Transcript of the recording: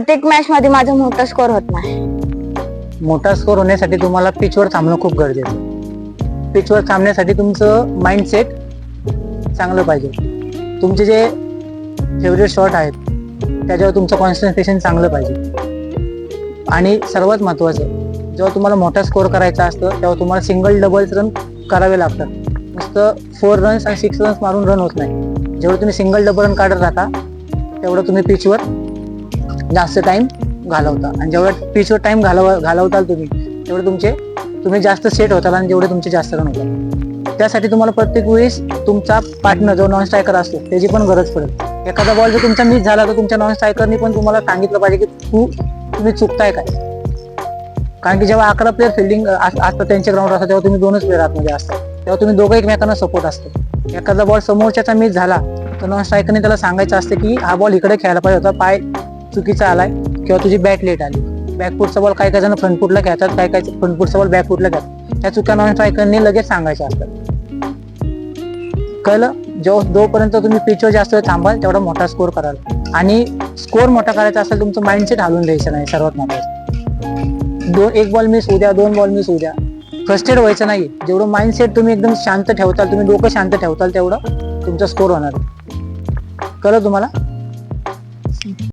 प्रत्येक मॅच मध्ये माझा मोठा स्कोर होत नाही. मोठा स्कोर होण्यासाठी तुम्हाला पिचवर थांबणं खूप गरजेचं पिचवर थांबण्यासाठी तुमचं माइंडसेट चांगलं पाहिजे. तुमचे जे फेवरेट शॉट आहेत त्याच्यावर तुमचं कॉन्सन्ट्रेशन चांगलं पाहिजे. आणि सर्वात महत्त्वाचं जेव्हा तुम्हाला मोठा स्कोर करायचा असतं तेव्हा तुम्हाला सिंगल डबल्स रन करावे लागतात. नुसतं फोर रन्स आणि सिक्स रन्स मारून रन होत नाही. जेवढं तुम्ही सिंगल डबल रन काढत राहता तेवढं तुम्ही पिचवर जास्त टाइम घालवता. आणि जेवढं पिचवर टाइम घालव घालवताल तुम्ही तेवढे तुमचे तुम्ही जास्त सेट होताल आणि जेवढे तुमचे जास्त रन होतात त्यासाठी तुम्हाला प्रत्येक वेळेस तुमचा पार्टनर जो नॉन स्ट्रायकर असतो त्याची पण गरज पडेल एखादा बॉल जर तुमचा मिस झाला तर तुमच्या नॉन स्ट्रायकरनी पण तुम्हाला सांगितलं पाहिजे की तू तुम्ही चुकताय काय? कारण की जेव्हा अकरा प्लेअर फिल्डिंग असतात त्यांच्या ग्राउंड असतात तेव्हा तुम्ही दोनच प्लेअर आतमध्ये असतात. तेव्हा तुम्ही दोघं एकमेकांना सपोर्ट असतो. एखादा बॉल समोरच्याचा मिस झाला तर नॉन स्ट्रायकरने त्याला सांगायचं असतं की हा बॉल इकडे खेळायला पाहिजे होता पाय चुकीचा आलाय किंवा तुझी बॅट लेट आली. बॅकफुटचा बॉल काही काही जण फ्रंट फुटला खेळतात काय काय फ्रंट फुटचा बॉल बॅक फुटला खेळतात त्या चुक्या नॉन स्ट्रायकरने लगेच सांगायच्या असतात कळलं? जो जोपर्यंत तुम्ही पिचवर जास्त वेळ थांबाल तेवढा मोठा स्कोर कराल. आणि स्कोर मोठा करायचा असेल तुमचं माइंडसेट हलवून द्यायचं नाही सर्वात महत्वाचं. दोन एक बॉल मिस उद्या दोन बॉल मिस उद्या फ्रस्टेड व्हायचं नाही. जेवढं माइंडसेट तुम्ही एकदम शांत ठेवताल तुम्ही डोकं शांत ठेवताल तेवढं तुमचा स्कोर होणार. कळलं तुम्हाला?